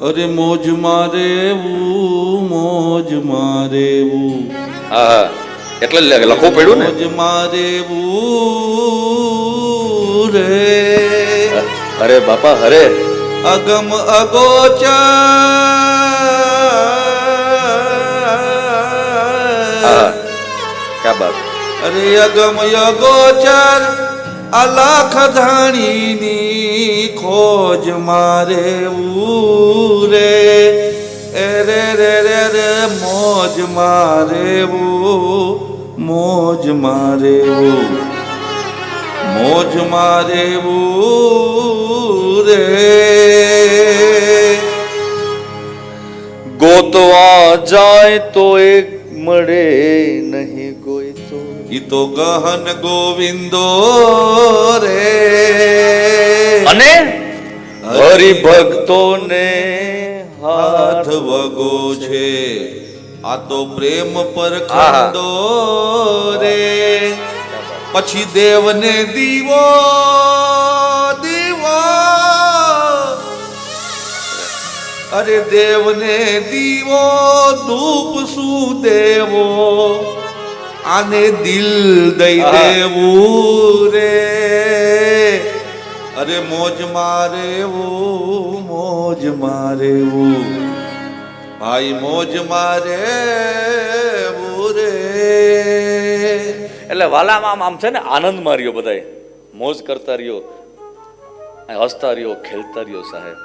અરે મોજ મારેવું મોજ મારેવું. હા એટલે લખવું પડ્યું ને? મોજ મારેવું રે. અરે બાપા હરે અગમ અગોચર. ક્યા બાત? અરે અગમ અગોચર. અલખ ધણીની ખોજ મારે ઉરે. રે રે રે રે, મોજ મારે મોજ મારે મોજ મારે રે. ગોતવા જાય તો એક મળે નહીં. ઈ તો ગહન ગોવિંદો રે. અને? હરિભક્તોને હાથ વગો છે. આ તો પ્રેમ પર ખાતો રે. પછી દેવને દીવો દીવો. અરે દેવને દીવો ધૂપ શું દેવો? આને દિલ દઈ દેવું રે અરે મોજ મારેવું મોજ મારેવું. ભાઈ મોજ મારે રે એટલે વાલામાં આમ આમ છે ને આનંદમાં રહ્યો બધાય મોજ કરતા રહ્યો હસતા રહ્યો ખેલતા રહ્યો સાહેબ.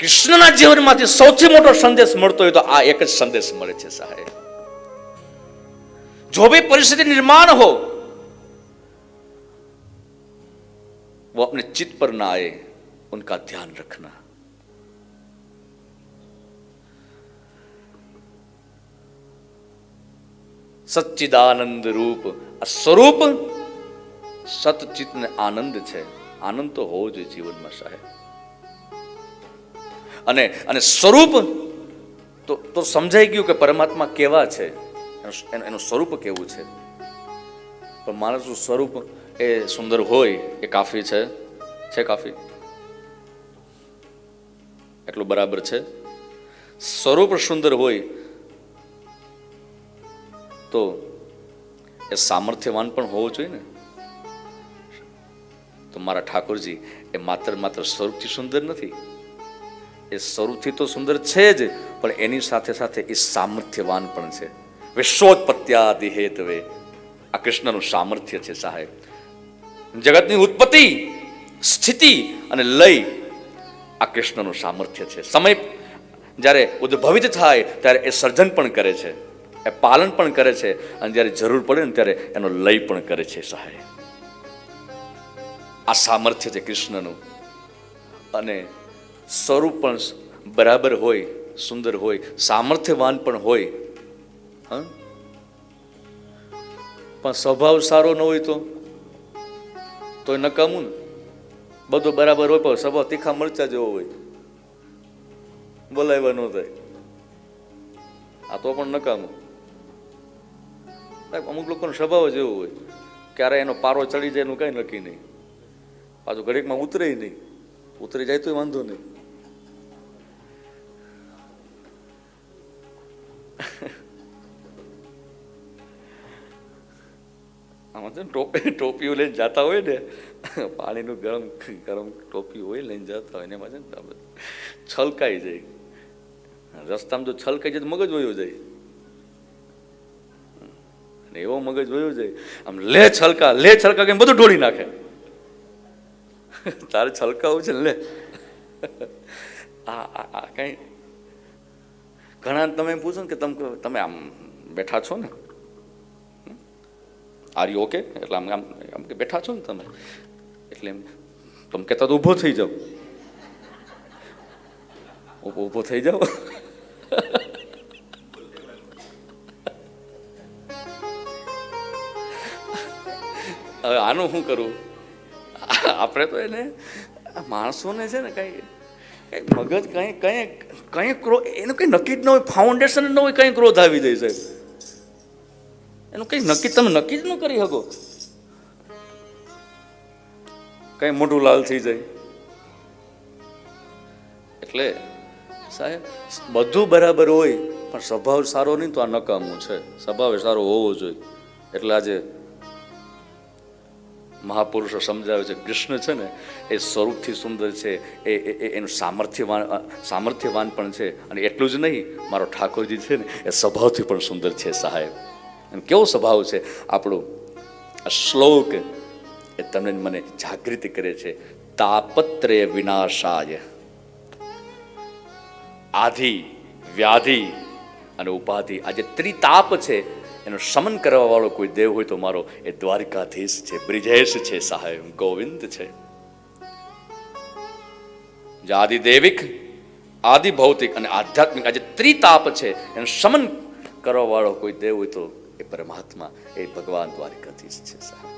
કૃષ્ણના જીવનમાંથી સૌથી મોટો સંદેશ મળતો હોય તો આ એક જ સંદેશ મળે છે સાહેબ जो भी परिस्थिति निर्माण हो वो अपने चित्त पर ना आए उनका ध्यान रखना સચ્ચિદાનંદ રૂપ આ સ્વરૂપ સતચિત ને આનંદ છે આનંદ તો હોવો જોઈએ જીવનમાં સાહેબ અને અને સ્વરૂપ તો તો સમજાઈ ગયું કે પરમાત્મા કેવા છે. એનું- સ્વરૂપ કેવું છે. પણ માણસનું સ્વરૂપ એ સુંદર હોય એ કાફી છે. છે કાફી? એટલું બરાબર છે. સ્વરૂપ સુંદર હોય તો એ સામર્થ્યવાન પણ હોવું જોઈએ ને. તો મારા ઠાકોરજી, એ માત્ર માત્ર સ્વરૂપથી સુંદર નથી. એ સ્વરૂપથી તો સુંદર છે જ, પણ એની સાથે સાથે એ સામર્થ્યવાન પણ છે. વિશ્વોત્પત્યાદિ હેતવે. આ કૃષ્ણનું સામર્થ્ય છે સાહેબ. જગતની ઉત્પત્તિ, સ્થિતિ અને લય આ કૃષ્ણનું સામર્થ્ય છે. સમય જ્યારે ઉદ્ભવિત થાય, ત્યારે એ સર્જન પણ કરે છે. એ પાલન પણ કરે છે. અને જ્યારે જરૂર પડે ને ત્યારે એનો લય પણ કરે છે સાહેબ. આ સામર્થ્ય છે કૃષ્ણનું. અને સ્વરૂપ પણ બરાબર હોય, સુંદર હોય, સામર્થ્યવાન પણ હોય. હં? પણ સ્વભાવ સારો ન હોય તો? તોય નકામું ને? બધું બરાબર હોય, પણ સ્વભાવ તીખા મરચા જેવો હોય. બોલાવ્યા ન થાય. આ તો પણ નકામું. અમુક લોકોનો સ્વભાવ જ એવો હોય. ક્યારે એનો પારો ચડી જાય એનું કાંઈ નક્કી નહીં. પાછું ઘડીકમાં ઉતરે નહીં. ઉતરી જાય તો વાંધો નહીં. આમાં છે ટોપી ટોપીઓ લઈને જતા હોય ને. પાણીનું ગરમ ગરમ ટોપી હોય લઈને જતા હોય ને એમાં છે ને છલકાઈ જાય. રસ્તામાં જો છલકાઈ જાય તો મગજ વયો જાય. અને એવો મગજ વયો જાય. આમ લે છલકા લે છલકા કે બધું ઢોળી નાખે. તારે છલકાવું છે ને લે. આ આ કંઈ? ઘણા તમે પૂછો ને કે તમે તમે આમ બેઠા છો ને? આર યુ ઓકે એટલે આમ આમ આમ કે બેઠા છો ને તમે? એટલે એમ, તમે કહેતા તો ઊભો થઈ જાઓ. ઊભો ઊભો થઈ જાઓ. હવે આનું શું કરું? આપણે તો એને માણસોને છે ને કંઈ કંઈ મગજ કંઈ કંઈ કંઈ ક્રોધ એનું કંઈ નક્કી જ ન હોય ફાઉન્ડેશન ન હોય, કંઈ ક્રોધ આવી જાય સાહેબ. એનું કંઈ નક્કી તમે નક્કી જ ન કરી શકો. કંઈ મોઢું લાલ થઈ જાય. એટલે સાહેબ, બધું બરાબર હોય, પણ સ્વભાવ સારો નહીં તો આ નકામું છે. સ્વભાવ સારો હોવો જોઈએ. એટલે આજે મહાપુરુષો સમજાવે છે, કૃષ્ણ છે ને, એ સ્વરૂપથી સુંદર છે, એ એનું સામર્થ્યવાન સામર્થ્યવાન પણ છે. અને એટલું જ નહીં, મારો ઠાકોરજી છે ને, એ સ્વભાવથી પણ સુંદર છે સાહેબ. અને કેવો સ્વભાવ છે? આપણું શ્લોક એ તમને મને જાગૃતિ કરે છે. તાપત્રય વિનાશાય. આધિ, વ્યાધિ અને ઉપાધિ. આ જે ત્રિતાપ છે, એનું શમન કરવા વાળો કોઈ દેવ હોય તો મારો એ દ્વારકાધીશ છે, બ્રિજેશ છે સાહેબ ગોવિંદ છે. જે આદિદેવિક આદિ ભૌતિક અને આધ્યાત્મિક આ જે ત્રિતાપ છે, એનું શમન કરવા વાળો કોઈ દેવ હોય તો પરમાત્મા એ ભગવાન દ્વારકાધીશ છે સાહેબ.